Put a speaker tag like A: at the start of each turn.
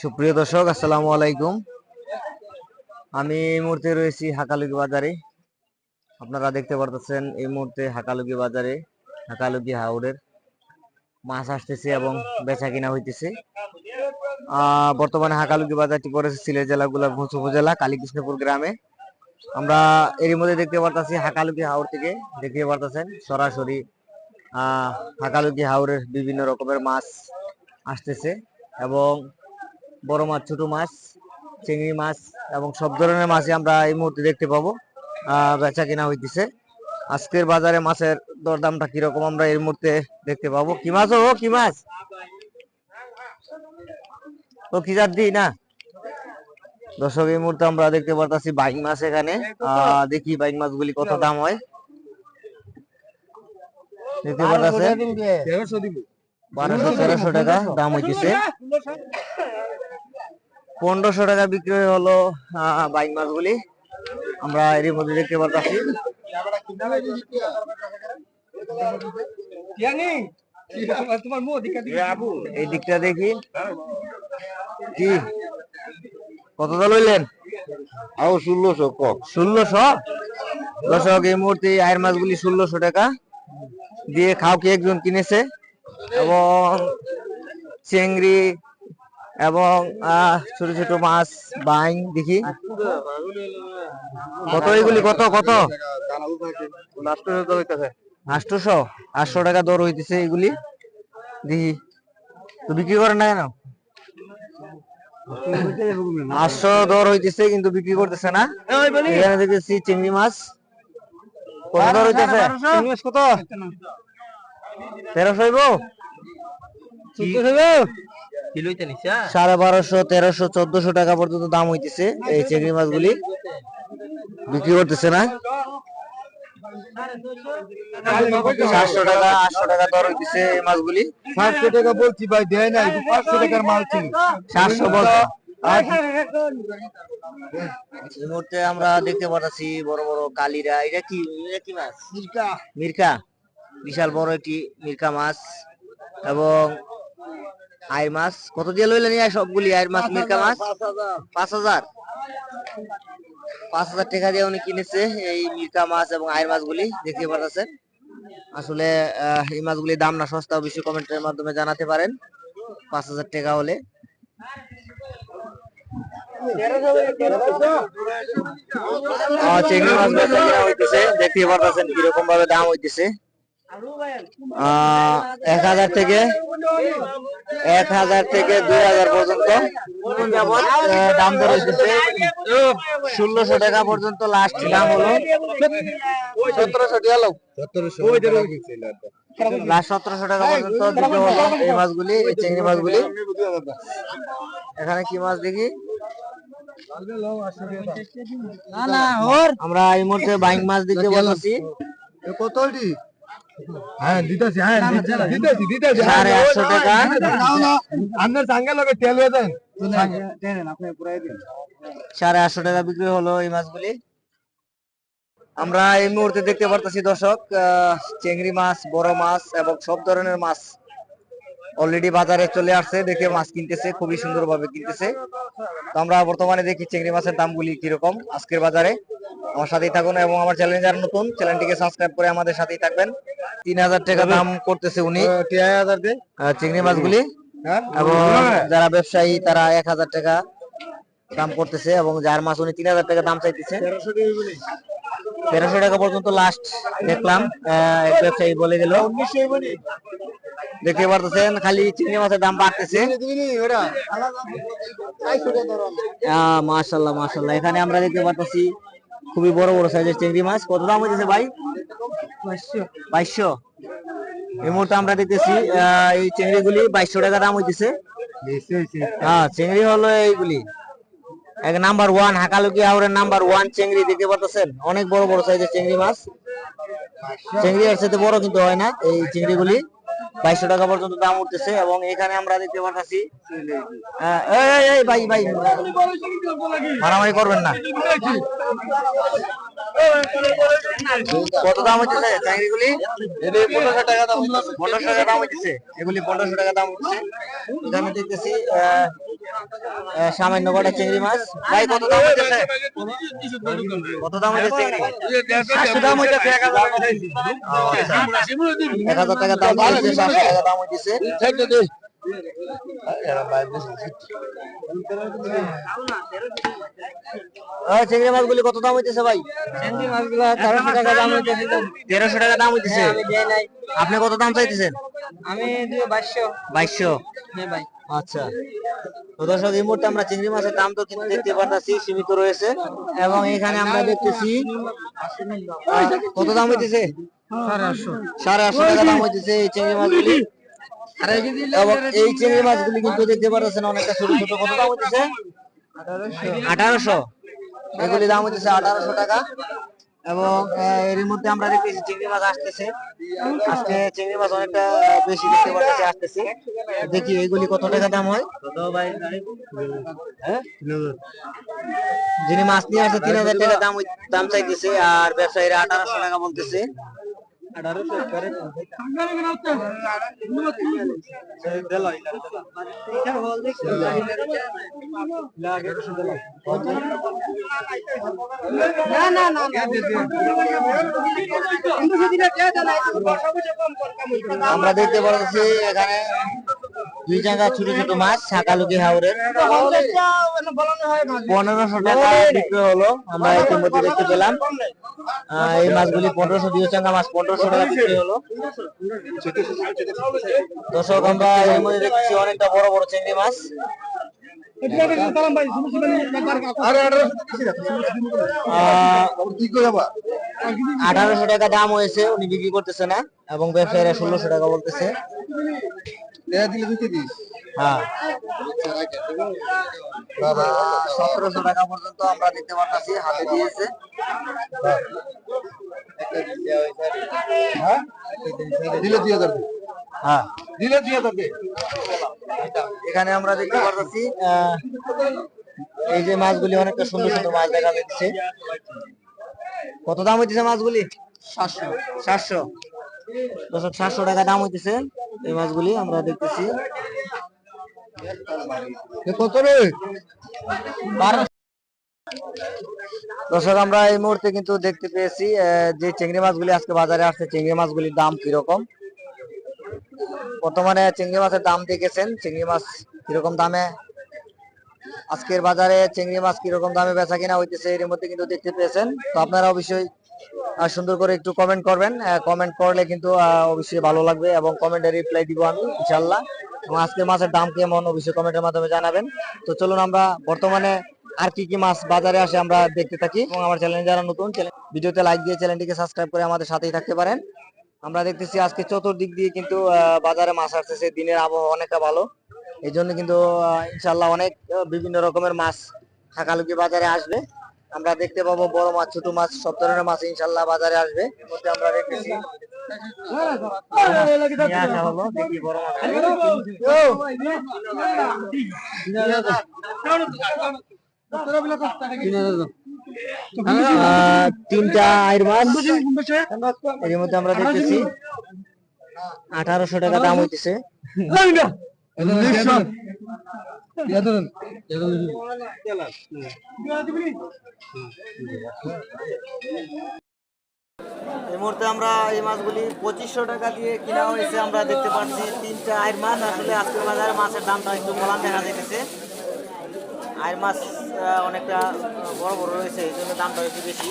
A: সুপ্রিয় দর্শক, আসসালামু আলাইকুম। আমি এই মুহূর্তে রয়েছি হাকালুকি বাজারে। আপনারা দেখতে পারতেছেন এই মুহূর্তে হাকালুকি বাজারে, হাকালুকি হাওড়ের মাছ আসতেছে এবং বেচা কিনা হইতেছে। বর্তমানে হাকালুকি বাজারটি পড়েছে সিলেট জেলা গোলাপগঞ্জ উপজেলা, কালীকৃষ্ণপুর গ্রামে। আমরা এরই মধ্যে দেখতে পারতাছি হাকালুকি হাওড় থেকে দেখতে পারতেছেন সরাসরি হাকালুকি হাওড়ের বিভিন্ন রকমের মাছ আসতেছে এবং বড় মাছ ছোট মাছ চিংড়ি মাছ এবং সব ধরনের মাছই আমরা এই মুহূর্তে দেখতে পাবো বেচা কিনা হইতেছে। আজকের বাজারে মাছের দরদামটা কীরকম আমরা এই মুহূর্তে দেখতে পাবো। কি মাছ ও কি মাছ? ও কি জাত দিই না? দর্শক এই মুহূর্তে আমরা দেখতে পারতাছি বাইক মাছ এখানে। আহ, দেখি বাইক মাছগুলি কত দাম হয়। দেখতে বারোশো তেরোশো টাকা দাম হইতেছে। পনেরোশো টাকা বিক্রি হলো বাইক মাছগুলি। আমরা এর মধ্যে দেখতে পারতাছি। এই দিকটা দেখি। কি? কত দল হইলেন?
B: আও ষোলোশো কক
A: ষোলোশো? দর্শক এই মুহূর্তে আয়ের মাছগুলি ষোলোশো টাকা দিয়ে খাও কি একজন কিনেছে? এবং চিংড়ি এবং ছোট ছোট মাছ বাইং দেখি। কত এগুলি? কত কত? আটশোশো। আটশো টাকা দর হইতেছে এগুলি। দেখি। তো বিক্রি করেন না কেন? আটশো দর হইতেছে কিন্তু বিক্রি করতেছে না। এখানে দেখতেছি চিংড়ি মাছ। কত দর হইতেছে? কত তেরোশো হইব? সাড়ে বারোশো তেরোশো চোদ্দশো টাকা পর্যন্ত দাম হইতেছে এই চিংড়ি মাছগুলি। বিক্রি করতেছে না? সাতশো টাকা আটশো টাকা দর হইতেছে এই মাছগুলি।
B: সাতশো টাকা বলছি ভাই দেয় নাই পাঁচশো টাকার মাল ছিল
A: সাতশো এই মুহূর্তে আমরা দেখতে পাচ্ছি বড় বড় কালিরা। এটা কি? এটা কি মাছ? মির্কা। বিশাল বড় একটি মির্কা মাছ। এবং আইর মাছ কত দিয়ে লইলেন এই সবগুলি? আইর মাছ মির্কা মাছ? পাঁচ হাজার। পাঁচ হাজার? টাকা দিয়ে উনি কিনেছে এই মির্কা মাছ এবং আইর মাছগুলি দেখতে পাচ্ছেন আসলে এই মাছগুলির দাম না সস্তা অবশ্যই কমেন্টের মাধ্যমে জানাতে পারেন। পাঁচ হাজার টাকা হলে। চিংড়ি মাছ বেচা কিনা হইতেছে দেখতে পারতেছেন কীরকম ভাবে দাম হইতেছে। এক হাজার থেকে এক হাজার থেকে দুই হাজার পর্যন্ত। দাম ষোলোশো টাকা পর্যন্ত লাস্ট দাম হলো। সতেরোশো টাকা লোক লাস্ট সতেরোশো টাকা পর্যন্ত বিক্রি হলো এই মাছগুলি এই চিংড়ি মাছগুলি। এখানে কি মাছ দেখি? আমরা এই মুহূর্তে বাইক মাছ দেখতে পাচ্ছি
B: কত ওটি হ্যাঁ দিতেছি হ্যাঁ দিতেছি দিতেছি।
A: সাড়ে আটশো টাকা।
B: আপনার সঙ্গে লগে তেল হয়ে যায়
A: সাড়ে আটশো টাকা বিক্রি হলো এই মাছগুলি। আমরা এই মুহূর্তে দেখতে পারতেছি দর্শক আহ, চিংড়ি মাছ বড় মাছ এবং সব ধরনের মাছ অলরেডি বাজারে চলে আসছে। দেখে মাছ কিনতেছে খুবই সুন্দরভাবে কিনতেছে। তো আমরা বর্তমানে দেখি চিংড়ি মাছের দামগুলি কীরকম আজকের বাজারে। আমার সাথেই থাকুন এবং আমার চ্যানেল যারা নতুন চ্যানেলটিকে সাবস্ক্রাইব করে আমাদের সাথেই থাকবেন। তিন হাজার টাকা দাম করতেছে উনি। চিংড়ি মাছগুলি।
B: হ্যাঁ?
A: এবং যারা ব্যবসায়ী তারা এক হাজার টাকা দাম করতেছে এবং যার মাছ উনি তিন হাজার টাকা দাম চাইতেছে। তেরোশো টাকা পর্যন্ত লাস্ট দেখলাম। এক ব্যবসায়ী বলে গেল। দেখতে পারতেছেন খালি চিংড়ি মাছের দাম বাড়তেছে। আহ, মাশাল্লাহ মাশাল্লাহ এখানে আমরা দেখতে পারতেছি খুবই বড় বড় সাইজের চিংড়ি মাছ। কত দাম হইতেছে ভাই? বাইশশো এই মুহূর্তে আমরা দেখতেছি এই চিংড়িগুলি বাইশশো টাকা দাম হইতেছে। হ্যাঁ চিংড়ি হলো এইগুলি। এক নাম্বার ওয়ান হাকালুকি হাওড়ের নাম্বার ওয়ান চিংড়ি দেখতে পাচ্ছেন অনেক বড় বড় সাইজের চিংড়ি মাছ। চিংড়ি এর সাথে বড় কিন্তু হয় না এই চিংড়িগুলি। বাইশশো টাকা পর্যন্ত দাম উঠতেছে এবং এখানে আমরা দেখতে আহ, এই, মারামারি করবেন না। কত দাম হচ্ছে চাকরিগুলি পনেরোশো টাকা দাম পনেরোশো টাকা দাম হচ্ছে এগুলি পনেরোশো টাকা দাম হচ্ছে এখানে দেখতেছি আহ, সামান্য কটা চিংড়ি মাছ ভাই কত দাম হয়েছে কত দাম হয়েছে চিংড়ি
B: সাতশো দাম এক হাজার টাকা
A: দাম সাতশো টাকা দাম চিংড়ি মাছগুলি কত দাম হইতেছে ভাই?
C: চিংড়ি মাছগুলো তেরোশো টাকা দাম হইতেছে
A: তেরোশো টাকা দাম হইতেছে। আপনি কত দাম চাইতেছেন?
C: আমি দিয়ে বাইশশো।
A: বাইশশো?
C: হ্যাঁ ভাই।
A: আচ্ছা। তো দর্শক এই মুহূর্তে আমরা চিংড়ি মাছের দাম তো কিন্তু দেখতে পারতেছি সীমিত রয়েছে। এবং এখানে আমরা দেখতেছি কত দাম হইতেছে?
C: সাড়ে আটশো।
A: সাড়ে আটশো টাকা দাম হইতেছে এই চিংড়ি মাছগুলি। এবং এই চিংড়ি মাছগুলি কিন্তু দেখতে পাচ্ছেন অনেকটা ছোট ছোট। কত দাম হইতেছে? আঠারোশো। এগুলি দাম হইতেছে আঠারোশো টাকা। এবং এর মধ্যে আমরা দেখতেছি চিংড়ি মাছ আসতেছে। আজকে চিংড়ি মাছ অনেকটা বেশি দেখতে পাচ্ছি আসতেছে। দেখি এগুলি কত টাকা দাম হয়? হ্যাঁ? যিনি মাছ নিয়ে আসছে তিন হাজার টাকা দাম দাম চাইতেছে। আর ব্যবসায়ীরা আঠারোশো টাকা বলতেছে। আমরা দেখতে পাচ্ছি এখানে দুই জায়গা ছোট ছোট মাছ শাকালুকি হাওরের। পনেরোশো টাকা বিক্রি হলো আমরা ইতিমধ্যে দেখতে পেলাম। এই মাছগুলি পনেরোশো দুই চাঙ্গা মাছ পনেরোশো টাকা বিক্রি হলো। দর্শক আমরা এর মধ্যে দেখছি অনেকটা বড় বড় চিংড়ি মাছ? আঠারোশো টাকা দাম হয়েছে উনি বিক্রি করতেছে না এবং ব্যবসায়ীরা ষোলোশো টাকা বলতেছে।
B: এরা দিলে দুইটা দিস।
A: হ্যাঁ। সতেরোশো টাকা পর্যন্ত আমরা দিতে পারতাছি হাতে দিয়েছে।
B: হ্যাঁ? দিলে দুই হাজার
A: হ্যাঁ।
B: দিলে দুই হাজার
A: এখানে আমরা দেখতে পারতেছি আহ, এই যে মাছগুলি অনেকটা সুন্দর সুন্দর মাছ দেখা যাচ্ছে। কত দাম হইতেছে মাছগুলি? সাতশো। সাতশো। সাতশো টাকা দাম হইতেছে এই মাছগুলি আমরা দেখতেছি।
B: এ কত রে?
A: দর্শক আমরা এই মুহূর্তে কিন্তু দেখতে পেয়েছি যে চিংড়ি মাছগুলি আজকে বাজারে আসছে চিংড়ি মাছগুলির দাম কীরকম? বর্তমানে চিংড়ি মাছের দাম দেখেছেন চিংড়ি মাছ কীরকম দামে? আজকের বাজারে চিংড়ি মাছ কীরকম দামে বেচা কিনা হইতেছে এর মধ্যে কিন্তু দেখতে পেয়েছেন। তো আপনারা অবশ্যই সুন্দর করে একটু কমেন্ট করবেন। কমেন্ট করলে কিন্তু অবশ্যই ভালো লাগবে এবং কমেন্টে রিপ্লাই দিব আমি ইনশাল্লাহ এবং আজকের মাছের দাম কেমন, অবশ্যই কমেন্টের মাধ্যমে জানাবেন। তো চলুন আমরা বর্তমানে আর কি কি মাছ বাজারে আসে আমরা দেখতে থাকি। এবং আমার চ্যানেল যারা নতুন ভিডিওতে লাইক দিয়ে চ্যানেলটিকে সাবস্ক্রাইব করে আমাদের সাথেই থাকতে পারেন। আমরা দেখতেছি আজকে চতুর্দিক দিয়ে কিন্তু বাজারে মাছ আসতেছে। দিনের আবহাওয়া অনেকটা ভালো। এই জন্য কিন্তু ইনশাল্লাহ অনেক বিভিন্ন রকমের মাছ থাকালুকি বাজারে আসবে। আমরা দেখতে পাবো বড় মাছ ছোট মাছ সব ধরনের মাছ ইনশাল্লাহ বাজারে আসবে। এর মধ্যে আমরা দেখতেছি নিয়ে আসা হলো দেখি বড় মাছ আহ, তিনটা আইর মাছ এর মধ্যে আমরা দেখতেছি আঠারোশো টাকা দাম হইতেছে। এই মুহূর্তে আমরা এই মাছগুলি পঁচিশশো টাকা দিয়ে কিনা হয়েছে, আমরা দেখতে পাচ্ছি তিনটা আয়ের মাছ। আসলে আজকের বাজারে মাছের দামটা একটু কলাম দেখা যাইতেছে। আয়ের মাছ অনেকটা বড় বড় রয়েছে, এই জন্য দামটা একটু বেশি।